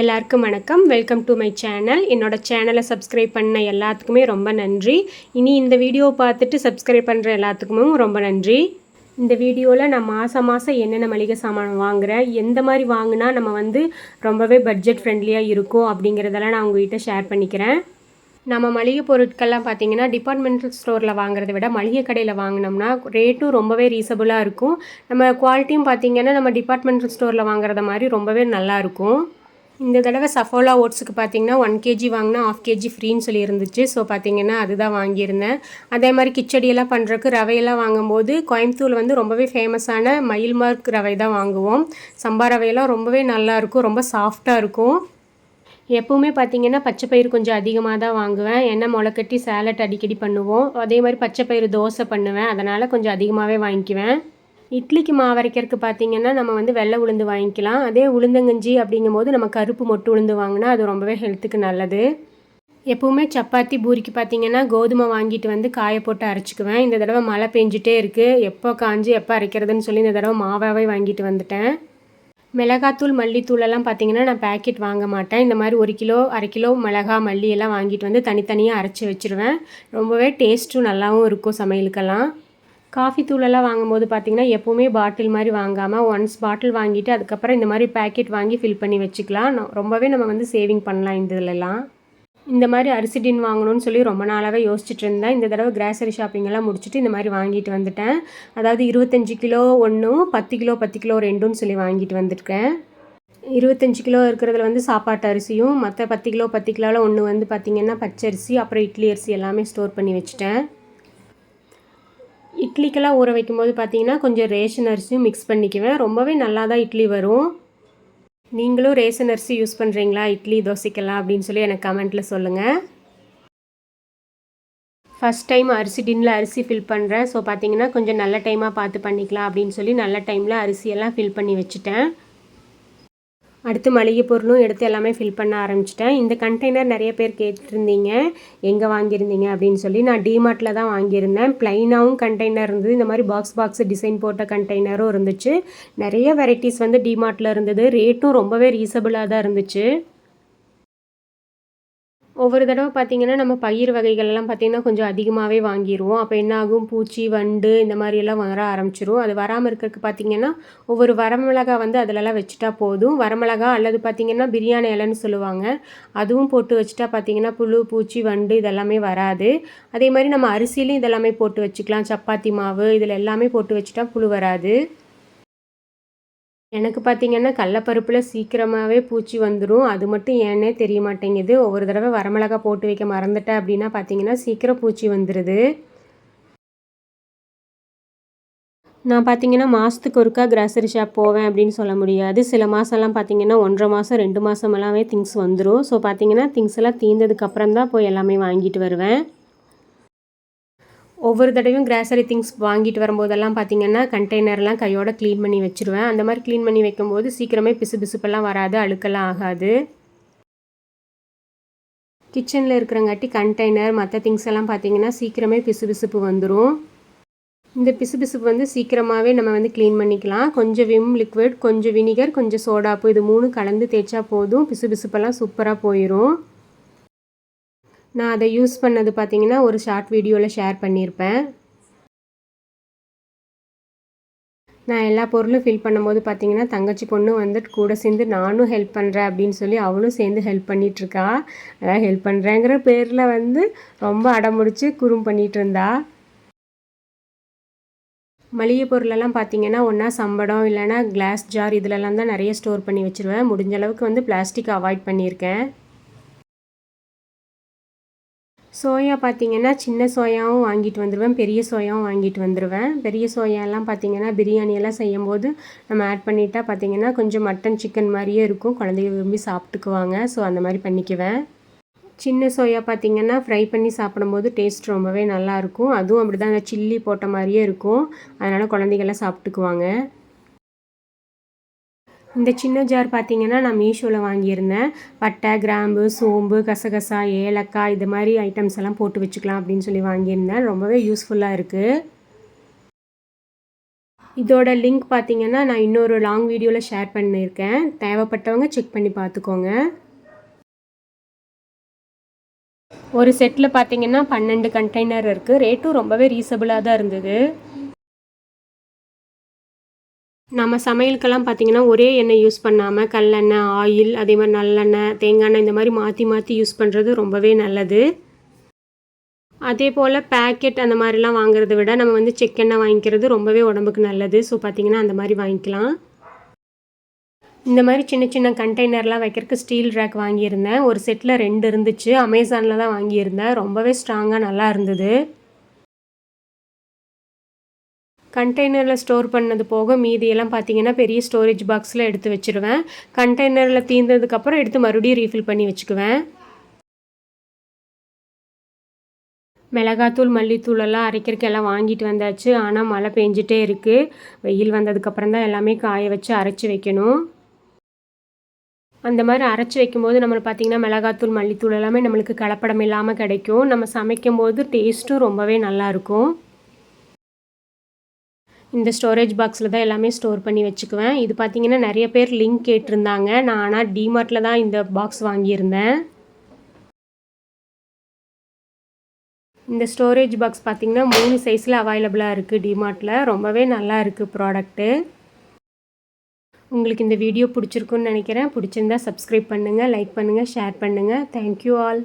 எல்லாருக்கும் வணக்கம். Welcome to my channel என்னோட சேனலை சப்ஸ்கிரைப் பண்ண எல்லாத்துக்குமே ரொம்ப நன்றி. இனி இந்த வீடியோ பார்த்துட்டு சப்ஸ்கிரைப் பண்ணுற எல்லாத்துக்குமே ரொம்ப நன்றி. இந்த வீடியோவில் நான் மாதம் மாதம் என்னென்ன மளிகை சாமான் வாங்குறேன் எந்த மாதிரி வாங்கினா நம்ம வந்து ரொம்பவே பட்ஜெட் ஃப்ரெண்ட்லியாக இருக்கும் அப்படிங்கிறதெல்லாம் நான் உங்ககிட்ட ஷேர் பண்ணிக்கிறேன். நம்ம மளிகை பொருட்கள்லாம் பார்த்திங்கன்னா டிபார்ட்மெண்டல் ஸ்டோரில் வாங்குறத விட மளிகை கடையில் வாங்கினோம்னா ரேட்டும் ரொம்பவே ரீசபிளாக இருக்கும். நம்ம குவாலிட்டியும் பார்த்தீங்கன்னா நம்ம டிபார்ட்மெண்டல் ஸ்டோரில் வாங்குறத மாதிரி ரொம்பவே நல்லா இருக்கும். இந்த தடவை சஃபோலா ஓட்ஸுக்கு பார்த்தீங்கன்னா ஒன் கேஜி வாங்கினா ஆஃப் கேஜி ஃப்ரீன்னு சொல்லி இருந்துச்சு ஸோ பார்த்தீங்கன்னா அதுதான் வாங்கியிருந்தேன். அதே மாதிரி கிச்சடியெல்லாம் பண்ணுறக்கு ரவையெல்லாம் வாங்கும்போது கோயம்புத்தூர் வந்து ரொம்பவே ஃபேமஸான மயில் மார்க் ரவை தான் வாங்குவோம். சம்பா ரவையெல்லாம் ரொம்பவே நல்லாயிருக்கும் ரொம்ப சாஃப்டாக இருக்கும். எப்போவுமே பார்த்தீங்கன்னா பச்சை பயிறு கொஞ்சம் அதிகமாக தான் வாங்குவேன். ஏன்னா முளைக்கட்டி சேலட் அடிக்கடி பண்ணுவோம். அதே மாதிரி பச்சை பயிறு தோசை பண்ணுவேன். அதனால் கொஞ்சம் அதிகமாகவே வாங்கிக்குவேன். இட்லிக்கு மாவு அரைக்கிறதுக்கு பார்த்தீங்கன்னா நம்ம வந்து வெள்ளை உளுந்து வாங்கிக்கலாம். அதே உளுந்தங்கஞ்சி அப்படிங்கும்போது நம்ம கருப்பு மொட்டு உளுந்து வாங்கினா அது ரொம்பவே ஹெல்த்துக்கு நல்லது. எப்போவுமே சப்பாத்தி பூரிக்கு பார்த்தீங்கன்னா கோதுமை வாங்கிட்டு வந்து காய போட்டு அரைச்சிக்குவேன். இந்த தடவை மழை பெஞ்சிட்டே இருக்குது எப்போ காஞ்சி எப்போ அரைக்கிறதுன்னு சொல்லி இந்த தடவை மாவாவே வாங்கிட்டு வந்துட்டேன். மிளகாத்தூள் மல்லித்தூளெல்லாம் பார்த்திங்கன்னா நான் பேக்கெட் வாங்க மாட்டேன். இந்த மாதிரி ஒரு கிலோ அரை கிலோ மிளகா மல்லி எல்லாம் வாங்கிட்டு வந்து தனித்தனியாக அரைச்சி வச்சுருவேன். ரொம்பவே டேஸ்ட்டும் நல்லாவும் இருக்கும் சமையலுக்கெல்லாம். காஃபி தூளெல்லாம் வாங்கும்போது பார்த்திங்கன்னா எப்போவுமே பாட்டில் மாதிரி வாங்காமல் ஒன்ஸ் பாட்டில் வாங்கிட்டு அதுக்கப்புறம் இந்த மாதிரி பேக்கெட் வாங்கி ஃபில் பண்ணி வச்சுக்கலாம். ரொம்பவே நம்ம வந்து சேவிங் பண்ணலாம் இந்த இதிலலாம். இந்த மாதிரி அரிசி டின் வாங்கணும்னு சொல்லி ரொம்ப நாளாகவே யோசிச்சுட்டு இருந்தேன். இந்த தடவை கிராசரி ஷாப்பிங்கெல்லாம் முடிச்சுட்டு இந்த மாதிரி வாங்கிட்டு வந்துட்டேன். அதாவது இருபத்தஞ்சி கிலோ ஒன்றும் பத்து கிலோ பத்து கிலோ ரெண்டுன்னு சொல்லி வாங்கிட்டு வந்துருக்கேன். இருபத்தஞ்சி கிலோ இருக்கிறதுல வந்து சாப்பாட்டு அரிசியும் மற்ற பத்து கிலோ பத்து கிலோவில் ஒன்று வந்து பார்த்திங்கன்னா பச்சரிசி அப்புறம் இட்லி அரிசி எல்லாமே ஸ்டோர் பண்ணி வச்சுட்டேன். இட்லிக்கெல்லாம் ஊற வைக்கும்போது பார்த்தீங்கன்னா கொஞ்சம் ரேஷன் அரிசியும் மிக்ஸ் பண்ணிக்குவேன். ரொம்பவே நல்லா தான் இட்லி வரும். நீங்களும் ரேஷன் அரிசி யூஸ் பண்ணுறீங்களா இட்லி தோசைக்கெல்லாம் அப்படின்னு சொல்லி எனக்கு கமெண்ட்டில் சொல்லுங்கள் ஃபஸ்ட் டைம் அரிசி டின்னில் அரிசி ஃபில் பண்ணுறேன் ஸோ பார்த்தீங்கன்னா கொஞ்சம் நல்ல டைமாக பார்த்து பண்ணிக்கலாம் அப்படின்னு சொல்லி நல்ல டைமில் அரிசியெல்லாம் ஃபில் பண்ணி வச்சுட்டேன். அடுத்து மளிகை பொருளும் எடுத்து எல்லாமே ஃபில் பண்ண ஆரம்பிச்சிட்டேன். இந்த கண்டெய்னர் நிறைய பேர் கேட்டிருந்தீங்க. எங்கே வாங்கியிருந்தீங்க அப்படின்னு சொல்லி நான் டிமார்ட்டில் தான் வாங்கியிருந்தேன். ப்ளைனாகவும் கண்டெய்னர் இருந்தது. இந்த மாதிரி பாக்ஸ் பாக்ஸ் டிசைன் போட்ட கண்டெய்னரும் இருந்துச்சு. நிறைய வெரைட்டிஸ் வந்து டிமார்ட்டில் இருந்தது. ரேட்டும் ரொம்பவே ரீசபிளாக தான் இருந்துச்சு. ஒவ்வொரு தடவை பார்த்திங்கன்னா நம்ம பயிர் வகைகள்லாம் பார்த்திங்கன்னா கொஞ்சம் அதிகமாகவே வாங்கிடுவோம் அப்போ என்ன ஆகும் பூச்சி வண்டு இந்த மாதிரியெல்லாம் வர ஆரம்பிச்சிரும். அது வராமல் இருக்கிறதுக்கு பார்த்திங்கன்னா ஒவ்வொரு வரமிளகா வந்து அதிலலாம் வச்சுட்டா போதும். வரமிளகா அல்லது பார்த்திங்கன்னா பிரியாணி இலைன்னு சொல்லுவாங்க. அதுவும் போட்டு வச்சுட்டா பார்த்திங்கன்னா புழு பூச்சி வண்டு இதெல்லாமே வராது. அதே மாதிரி நம்ம அரிசியிலையும் இதெல்லாமே போட்டு வச்சுக்கலாம். சப்பாத்தி மாவு இதில் எல்லாமே போட்டு வச்சுட்டா புழு வராது. எனக்கு பார்த்திங்கன்னா கடலப்பருப்பில் சீக்கிரமாகவே பூச்சி வந்துடும் அது மட்டும் ஏன்னே தெரிய மாட்டேங்குது ஒவ்வொரு தடவை வரமிளகா போட்டு வைக்க மறந்துட்டேன் அப்படின்னா பார்த்தீங்கன்னா சீக்கிரம் பூச்சி வந்துடுது நான் பார்த்தீங்கன்னா மாதத்துக்கு ஒருக்கா கிராசரி ஷாப் போவேன் அப்படின்னு சொல்ல முடியாது. சில மாதம்லாம் பார்த்தீங்கன்னா ஒன்றரை மாதம் ரெண்டு மாதமெல்லாமே திங்ஸ் வந்துடும் ஸோ பார்த்தீங்கன்னா திங்ஸ் எல்லாம் தீர்ந்ததுக்கப்புறம் தான் போய் எல்லாமே வாங்கிட்டு வருவேன். ஒவ்வொரு தடவையும் கிராசரி திங்ஸ் வாங்கிட்டு வரும்போதெல்லாம் பார்த்தீங்கன்னா கண்டெய்னர்லாம் கையோட க்ளீன் பண்ணி வச்சுருவேன். அந்த மாதிரி க்ளீன் பண்ணி வைக்கும்போது சீக்கிரமே பிசு பிசுப்பெல்லாம் வராது அழுக்கெல்லாம் ஆகாது. கிச்சனில் இருக்கிறங்காட்டி கண்டெய்னர் மற்ற திங்ஸ் எல்லாம் பார்த்தீங்கன்னா சீக்கிரமே பிசு பிசுப்பு வந்துடும் இந்த பிசு பிசுப்பு வந்து சீக்கிரமாகவே நம்ம வந்து க்ளீன் பண்ணிக்கலாம். கொஞ்சம் விம் லிக்விட் கொஞ்சம் வினிகர் கொஞ்சம் சோடாப்பு இது மூணு கலந்து தேய்ச்சா போதும். பிசு பிசுப்பெல்லாம் சூப்பராக போயிடும் நான் அதை யூஸ் பண்ணது பார்த்தீங்கன்னா ஒரு ஷார்ட் வீடியோவில் ஷேர் பண்ணியிருப்பேன் நான் எல்லா பொருளும் ஃபில் பண்ணும்போது பார்த்திங்கன்னா தங்கச்சி பொண்ணு வந்துட்டு கூட சேர்ந்து நானும் ஹெல்ப் பண்ணுறேன் அப்படின்னு சொல்லி அவளும் சேர்ந்து ஹெல்ப் பண்ணிகிட்ருக்கா அதான் ஹெல்ப் பண்ணுறேங்கிற பேரில் வந்து ரொம்ப அடமுடிச்சு குறும் பண்ணிகிட்டு இருந்தா. மளிகை பொருளெல்லாம் பார்த்தீங்கன்னா ஒன்றா சம்படம் இல்லைனா கிளாஸ் ஜார் இதிலெல்லாம் தான் நிறைய ஸ்டோர் பண்ணி வச்சுருவேன். முடிஞ்ச அளவுக்கு வந்து பிளாஸ்டிக் அவாய்ட் பண்ணியிருக்கேன். சோயா பார்த்திங்கன்னா சின்ன சோயாவும் வாங்கிட்டு வந்துடுவேன் பெரிய சோயாவும் வாங்கிட்டு வந்துடுவேன் பெரிய சோயாலாம் பார்த்திங்கன்னா பிரியாணியெல்லாம் செய்யும்போது நம்ம ஆட் பண்ணிட்டா பார்த்திங்கன்னா கொஞ்சம் மட்டன் சிக்கன் மாதிரியே இருக்கும். குழந்தைங்க விரும்பி சாப்பிட்டுக்குவாங்க. ஸோ அந்த மாதிரி பண்ணிக்குவேன். சின்ன சோயா பார்த்திங்கன்னா ஃப்ரை பண்ணி சாப்பிடும்போது டேஸ்ட் ரொம்பவே நல்லாயிருக்கும் அதுவும் அப்படி தான் சில்லி போட்ட மாதிரியே இருக்கும். அதனால் குழந்தைகள்லாம் சாப்பிட்டுக்குவாங்க. இந்த சின்ன ஜார் பார்த்தீங்கன்னா நான் மீஷோவில் வாங்கியிருந்தேன். பட்டை கிராம்பு சோம்பு கசகசா ஏலக்காய் இது மாதிரி ஐட்டம்ஸ் எல்லாம் போட்டு வச்சுக்கலாம் அப்படின்னு சொல்லி வாங்கியிருந்தேன். ரொம்பவே யூஸ்ஃபுல்லாக இருக்குது இதோட லிங்க் பார்த்தீங்கன்னா நான் இன்னொரு லாங் வீடியோவில் ஷேர் பண்ணியிருக்கேன். தேவைப்பட்டவங்க செக் பண்ணி பார்த்துக்கோங்க ஒரு செட்டில் பார்த்தீங்கன்னா பன்னெண்டு கண்டெய்னர் இருக்குது ரேட்டும் ரொம்பவே ரீசபிளாக தான் இருந்தது. நம்ம சமையலுக்கெல்லாம் பார்த்திங்கன்னா ஒரே எண்ணெய் யூஸ் பண்ணாமல் கல்லெண்ணெய் ஆயில் அதே மாதிரி நல்லெண்ணெய் தேங்காய் எண்ணெய் இந்த மாதிரி மாற்றி மாற்றி யூஸ் பண்ணுறது ரொம்பவே நல்லது. அதே போல் பேக்கெட் அந்த மாதிரிலாம் வாங்குறத விட நம்ம வந்து செக்கெண்ணெய் வாங்கிக்கிறது ரொம்பவே உடம்புக்கு நல்லது. ஸோ பார்த்திங்கன்னா அந்த மாதிரி வாங்கிக்கலாம். இந்த மாதிரி சின்ன சின்ன கண்டெய்னர்லாம் வைக்கிறதுக்கு ஸ்டீல் ரேக் வாங்கியிருந்தேன். ஒரு செட்டில் ரெண்டு இருந்துச்சு. அமேசானில் தான் வாங்கியிருந்தேன். ரொம்பவே ஸ்ட்ராங்காக நல்லா இருந்தது. கண்டெய்னரில் ஸ்டோர் பண்ணது போக மீதியெல்லாம் பார்த்தீங்கன்னா பெரிய ஸ்டோரேஜ் பாக்ஸில் எடுத்து வச்சுருவேன். கண்டெய்னரில் தீர்ந்ததுக்கப்புறம் எடுத்து மறுபடியும் ரீஃபில் பண்ணி வச்சுக்குவேன். மிளகாத்தூள் மல்லித்தூள் எல்லாம் அரைக்கிறதுக்கு எல்லாம் வாங்கிட்டு வந்தாச்சு. ஆனால் மழை பெஞ்சிட்டே இருக்குது வெயில் வந்ததுக்கப்புறம் தான் எல்லாமே காய வச்சு அரைச்சி வைக்கணும். அந்த மாதிரி அரைச்சி வைக்கும்போது நம்மளுக்கு பார்த்திங்கன்னா மிளகாத்தூள் மல்லித்தூள் எல்லாமே நம்மளுக்கு கலப்படம் இல்லாமல் கிடைக்கும். நம்ம சமைக்கும் போது டேஸ்ட்டும் ரொம்பவே நல்லாயிருக்கும் இந்த ஸ்டோரேஜ் பாக்ஸில் தான் எல்லாமே ஸ்டோர் பண்ணி வச்சுக்குவேன். இது பார்த்திங்கன்னா நிறைய பேர் லிங்க் கேட்டிருந்தாங்க. நான் ஆனால் டிமார்ட்டில் தான் இந்த பாக்ஸ் வாங்கியிருந்தேன். இந்த ஸ்டோரேஜ் பாக்ஸ் பார்த்திங்கன்னா மூணு சைஸில் அவைலபிளாக இருக்குது டிமார்ட்டில் ரொம்பவே நல்லா இருக்குது ப்ராடக்ட்டு உங்களுக்கு இந்த வீடியோ பிடிச்சிருக்குன்னு நினைக்கிறேன். பிடிச்சிருந்தா சப்ஸ்கிரைப் பண்ணுங்கள் லைக் பண்ணுங்கள் ஷேர் பண்ணுங்கள் தேங்க்யூ ஆல்